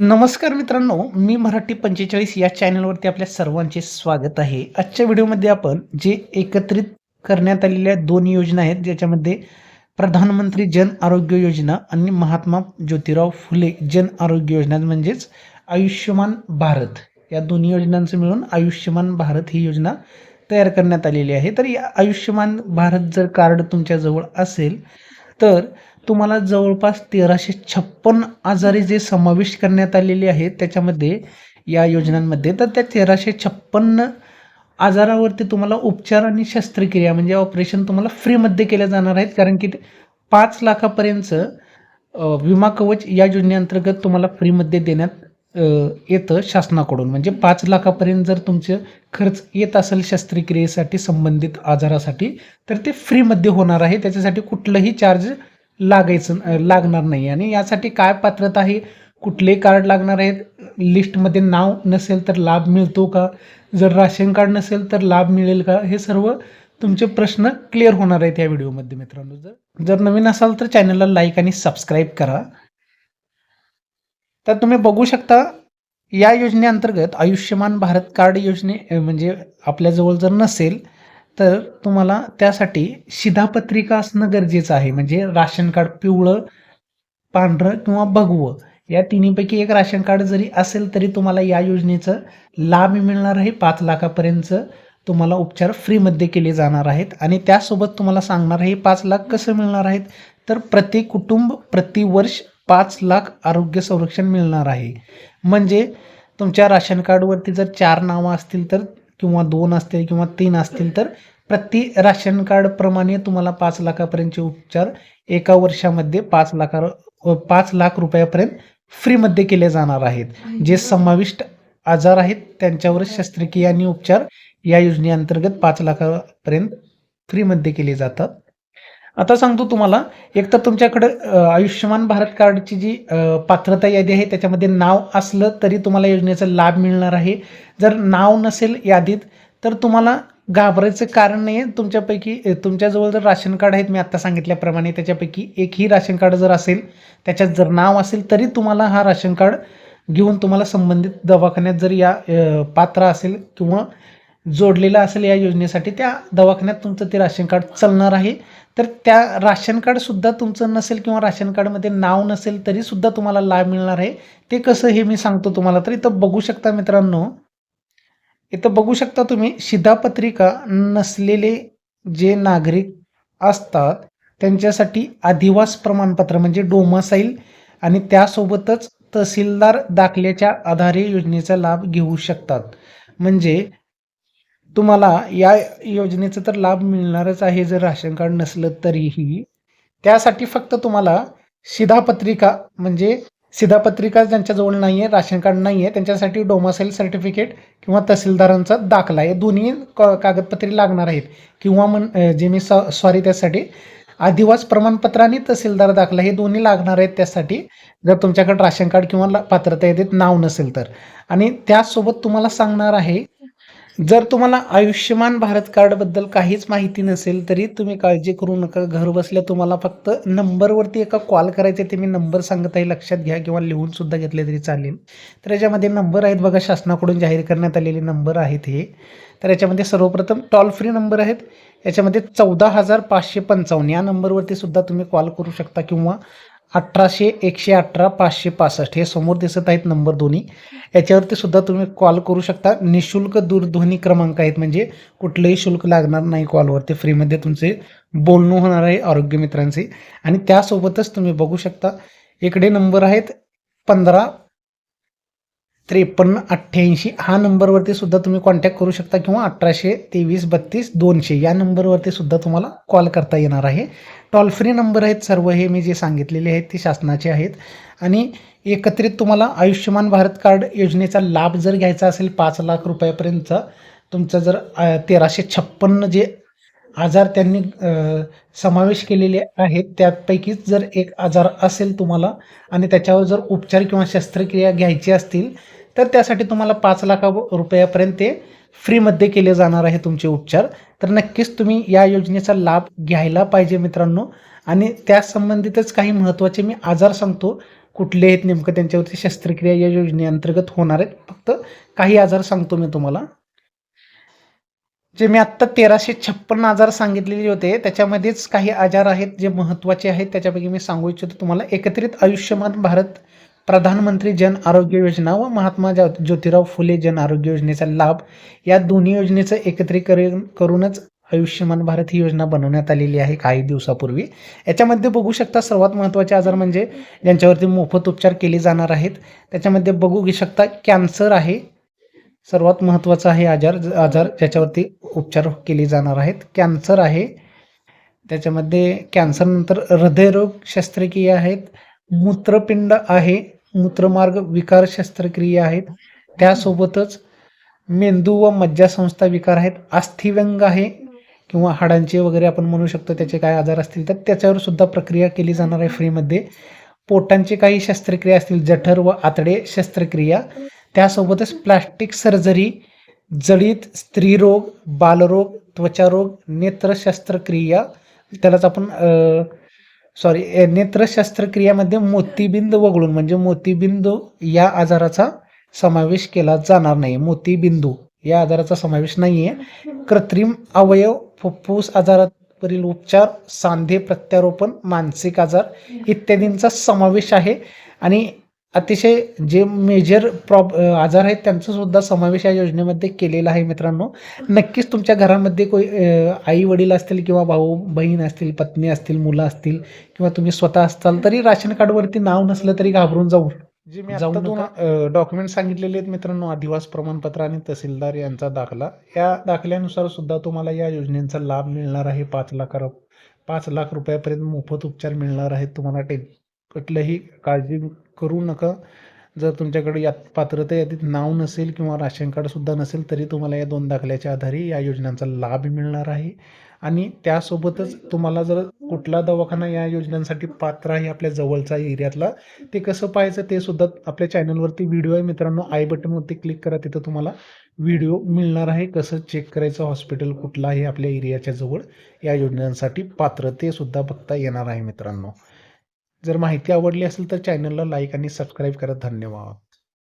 नमस्कार मित्रांनो मी मराठी पंचेचाळीस या चॅनलवरती आपल्या सर्वांचे स्वागत आहे. आजच्या व्हिडिओमध्ये आपण जे एकत्रित करण्यात आलेल्या दोन योजना आहेत ज्याच्यामध्ये प्रधानमंत्री जन आरोग्य योजना आणि महात्मा ज्योतिराव फुले जन आरोग्य योजना म्हणजेच आयुष्यमान भारत. या दोन्ही योजनांचं मिळून आयुष्यमान भारत ही योजना तयार करण्यात आलेली आहे. तर या आयुष्यमान भारत जर कार्ड तुमच्याजवळ असेल तर तुम्हाला जवळपास तेराशे छप्पन आजारी जे समाविष्ट करण्यात आलेले आहेत त्याच्यामध्ये या योजनांमध्ये तर त्या तेराशे छप्पन्न आजारावरती तुम्हाला उपचार आणि शस्त्रक्रिया म्हणजे ऑपरेशन तुम्हाला फ्रीमध्ये केल्या जाणार आहेत. कारण की ते पाच लाखापर्यंतचं विमा कवच या योजनेअंतर्गत तुम्हाला फ्रीमध्ये देण्यात येतं शासनाकडून. म्हणजे पाच लाखापर्यंत जर तुमचं खर्च येत असेल शस्त्रक्रियेसाठी संबंधित आजारासाठी तर ते फ्रीमध्ये होणार आहे. त्याच्यासाठी कुठलंही चार्ज लागायचं लागणार नाही. आणि यासाठी काय पात्रता आहे? कुठले कार्ड लागणार आहेत? लिस्टमध्ये नाव नसेल तर लाभ मिळतो का? जर राशन कार्ड नसेल तर लाभ मिळेल का? हे सर्व तुमचे प्रश्न क्लिअर होणार आहेत या व्हिडिओमध्ये मित्रांनो. जर जर नवीन असाल तर चॅनलला लाईक आणि सबस्क्राईब करा. तर तुम्ही बघू शकता या योजनेअंतर्गत आयुष्यमान भारत कार्ड योजने म्हणजे आपल्याजवळ जर नसेल तर तुम्हाला त्यासाठी शिधापत्रिका असणं गरजेचं आहे. म्हणजे राशन कार्ड पिवळं पांढरं किंवा भगवं या तिन्हीपैकी एक राशन कार्ड जरी असेल तरी तुम्हाला या योजनेचं लाभ मिळणार आहे. पाच लाखापर्यंतचं तुम्हाला उपचार फ्रीमध्ये केले जाणार आहेत. आणि त्यासोबत तुम्हाला सांगणार आहे पाच लाख कसं मिळणार आहेत? तर प्रति कुटुंब प्रतिवर्ष पाच लाख आरोग्य संरक्षण मिळणार आहे. म्हणजे तुमच्या राशन कार्डवरती जर चार नावं असतील तर किंवा दोन असतील किंवा तीन असतील तर प्रति राशन कार्डप्रमाणे तुम्हाला पाच लाखापर्यंतचे उपचार एका वर्षामध्ये पाच लाखा पाच लाख रुपयापर्यंत फ्रीमध्ये केले जाणार आहेत. जे समाविष्ट आजार आहेत त्यांच्यावर शस्त्रक्रिया आणि उपचार या योजनेअंतर्गत पाच लाखापर्यंत फ्रीमध्ये केले जातात. आता सांगतो तुम्हाला एक तर तुमच्याकडं आयुष्यमान भारत कार्डची जी पात्रता यादी आहे त्याच्यामध्ये नाव असलं तरी तुम्हाला योजनेचा लाभ मिळणार आहे. जर नाव नसेल यादीत तर तुम्हाला घाबरायचं कारण नाही आहे तुमच्यापैकी तुमच्याजवळ जर राशन कार्ड आहेत मी आत्ता सांगितल्याप्रमाणे त्याच्यापैकी एकही राशन कार्ड जर असेल त्याच्यात जर नाव असेल तरी तुम्हाला हा राशन कार्ड घेऊन तुम्हाला संबंधित दवाखान्यात जर या पात्र असेल किंवा जोडलेलं असेल या योजनेसाठी त्या दवाखान्यात तुमचं ते राशन कार्ड चालणार आहे. तर त्या राशन कार्डसुद्धा तुमचं नसेल किंवा राशन कार्डमध्ये नाव नसेल तरीसुद्धा तुम्हाला लाभ मिळणार आहे. ते कसं हे मी सांगतो तुम्हाला. तर इथं बघू शकता मित्रांनो इथं बघू शकता तुम्ही शिधापत्रिका नसलेले जे नागरिक असतात त्यांच्यासाठी अधिवास प्रमाणपत्र म्हणजे डोमासाईल आणि त्यासोबतच तहसीलदार दाखल्याच्या आधारे योजनेचा लाभ घेऊ शकतात. म्हणजे तुम्हाला या योजनेचा तर लाभ मिळणारच आहे जर राशन कार्ड नसलं तरीही. त्यासाठी फक्त तुम्हाला शिधापत्रिका म्हणजे शिधापत्रिका ज्यांच्याजवळ नाही आहे राशन कार्ड नाही आहे त्यांच्यासाठी डोमासाईल सर्टिफिकेट किंवा तहसीलदारांचा दाखला. हे दोन्ही क कागदपत्रे लागणार आहेत. किंवा मन जे मी सॉ सॉरी त्यासाठी आदिवास प्रमाणपत्र आणि तहसीलदार दाखला हे दोन्ही लागणार आहेत त्यासाठी. जर तुमच्याकडे राशन कार्ड किंवा पात्रता यादीत नाव नसेल तर. आणि त्यासोबत तुम्हाला सांगणार आहे जर तुम्हाला आयुष्यमान भारत कार्डबद्दल काहीच माहिती नसेल तरी तुम्ही काळजी करू नका. घर बसल्या तुम्हाला फक्त नंबरवरती एका कॉल करायचे ते मी नंबर सांगत आहे लक्षात घ्या किंवा लिहून सुद्धा घेतले तरी चालेल. तर याच्यामध्ये नंबर आहेत बघा शासनाकडून जाहीर करण्यात आलेले नंबर आहेत हे. तर याच्यामध्ये सर्वप्रथम टॉल फ्री नंबर आहेत. याच्यामध्ये चौदा हजार पाचशे पंचावन्न या नंबरवरती सुद्धा तुम्ही कॉल करू शकता किंवा अठराशे एकशे अठरा पाचशे पासष्ट हे समोर दिसत आहेत नंबर दोन्ही. याच्यावरती सुद्धा तुम्ही कॉल करू शकता. निशुल्क दूरध्वनी क्रमांक आहेत म्हणजे कुठलंही शुल्क लागणार नाही कॉलवरती. फ्रीमध्ये तुमचे बोलणं होणार आहे आरोग्य मित्रांचे. आणि त्यासोबतच तुम्ही बघू शकता. इकडे नंबर आहेत पंधरा त्रेपन्न अठ्ठ्याऐंशी हा नंबरवरती सुद्धा तुम्ही कॉन्टॅक्ट करू शकता किंवा अठराशे तेवीस बत्तीस दोनशे या नंबरवरती सुद्धा तुम्हाला कॉल करता येणार आहे. टॉल फ्री नंबर आहेत सर्व हे मी जे सांगितलेले आहेत ते शासनाचे आहेत. आणि एकत्रित तुम्हाला आयुष्यमान भारत कार्ड योजनेचा लाभ जर घ्यायचा असेल पाच लाख रुपयापर्यंतचा तुमचं जर तेराशे छप्पन्न जे आजार त्यांनी समावेश केलेले आहेत त्यापैकीच जर एक आजार असेल तुम्हाला आणि त्याच्यावर जर उपचार किंवा शस्त्रक्रिया घ्यायची असतील तर त्यासाठी तुम्हाला पाच लाखा रुपयापर्यंत ते फ्रीमध्ये केले जाणार आहे तुमचे उपचार. तर नक्कीच तुम्ही या योजनेचा लाभ घ्यायला पाहिजे मित्रांनो. आणि त्यासंबंधितच काही महत्त्वाचे मी आजार सांगतो. कुठले आहेत नेमकं त्यांच्यावरती शस्त्रक्रिया या योजनेअंतर्गत होणार आहेत. फक्त काही आजार सांगतो मी तुम्हाला. जे मी आत्ता तेराशे छप्पन्न आजार सांगितलेले होते त्याच्यामध्येच काही आजार आहेत जे महत्त्वाचे आहेत त्याच्यापैकी मी सांगू इच्छितो तुम्हाला. एकत्रित आयुष्यमान भारत प्रधानमंत्री जन आरोग्य योजना व महात्मा ज्यो ज्योतिराव फुले जन आरोग्य योजनेचा लाभ या दोन्ही योजनेचं एकत्रीकरण करूनच आयुष्यमान भारत ही योजना बनवण्यात आलेली आहे काही दिवसापूर्वी. याच्यामध्ये बघू शकता सर्वात महत्त्वाचे आजार म्हणजे ज्यांच्यावरती मोफत उपचार केले जाणार आहेत. त्याच्यामध्ये बघू घेऊ शकता कॅन्सर आहे. सर्वात महत्त्वाचा आहे आजार आजार ज्याच्यावरती उपचार केले जाणार आहेत. कॅन्सर आहे. त्याच्यामध्ये कॅन्सरनंतर हृदयरोग शस्त्रक्रिया आहेत. मूत्रपिंड आहे. मूत्रमार्ग विकार शस्त्रक्रिया आहेत. त्यासोबतच मेंदू व मज्जासंस्था विकार आहेत. अस्थिव्यंग आहे किंवा हाडांचे वगैरे आपण म्हणू शकतो त्याचे काय आजार असतील तर त्याच्यावर सुद्धा प्रक्रिया केली जाणार आहे फ्रीमध्ये. पोटांचे काही शस्त्रक्रिया असतील जठर व आतडे शस्त्रक्रिया. त्यासोबतच प्लास्टिक सर्जरी जडित स्त्रीरोग बालरोग त्वचारोग नेत्र शस्त्रक्रिया त्यालाच आपण सॉरी नेत्र शस्त्रक्रियामध्ये मोतीबिंद वगळून म्हणजे मोतीबिंदू या आजाराचा समावेश केला जाणार नाही. मोतीबिंदू या आजाराचा समावेश नाही आहे कृत्रिम अवयव फुफ्फुस आजारावरील उपचार सांधे प्रत्यारोपण मानसिक आजार इत्यादींचा समावेश आहे. आणि अतिशय जे मेजर प्रॉब आजार आहेत त्यांचा सुद्धा समावेश या योजनेमध्ये केलेला आहे मित्रांनो. नक्कीच तुमच्या घरामध्ये कोई आई वडील असतील किंवा भाऊ बहीण असतील पत्नी असतील मुलं असतील किंवा तुम्ही स्वतः असताल तरी राशन कार्डवरती नाव नसलं तरी घाबरून जाऊ. जे मी जाऊ आता दोन डॉक्युमेंट सांगितलेले आहेत मित्रांनो आदिवास प्रमाणपत्र आणि तहसीलदार यांचा दाखला. या दाखल्यानुसार सुद्धा तुम्हाला या योजनेचा लाभ मिळणार आहे. पाच लाख पाच लाख रुपयापर्यंत मोफत उपचार मिळणार आहेत तुम्हाला टे कुठलंही काळजी करू नका. जर तुमच्याकडे यात पात्रता यादीत नाव नसेल किंवा राशन कार्डसुद्धा नसेल तरी तुम्हाला या दोन दाखल्याच्या आधारे या योजनांचा लाभ मिळणार आहे. आणि त्यासोबतच तुम्हाला जर कुठला दवाखाना या योजनांसाठी पात्र आहे आपल्या जवळचा एरियातला ते कसं पाहायचं ते सुद्धा आपल्या चॅनलवरती व्हिडिओ आहे. मित्रांनो आय बटनवरती क्लिक करा तिथं तुम्हाला व्हिडिओ मिळणार आहे. कसं चेक करायचं हॉस्पिटल कुठलं आहे आपल्या एरियाच्या जवळ या योजनांसाठी पात्र ते सुद्धा बघता येणार आहे मित्रांनो. जर माहिती आवडली असेल तर चॅनलला लाईक आणि सबस्क्राईब करत धन्यवाद.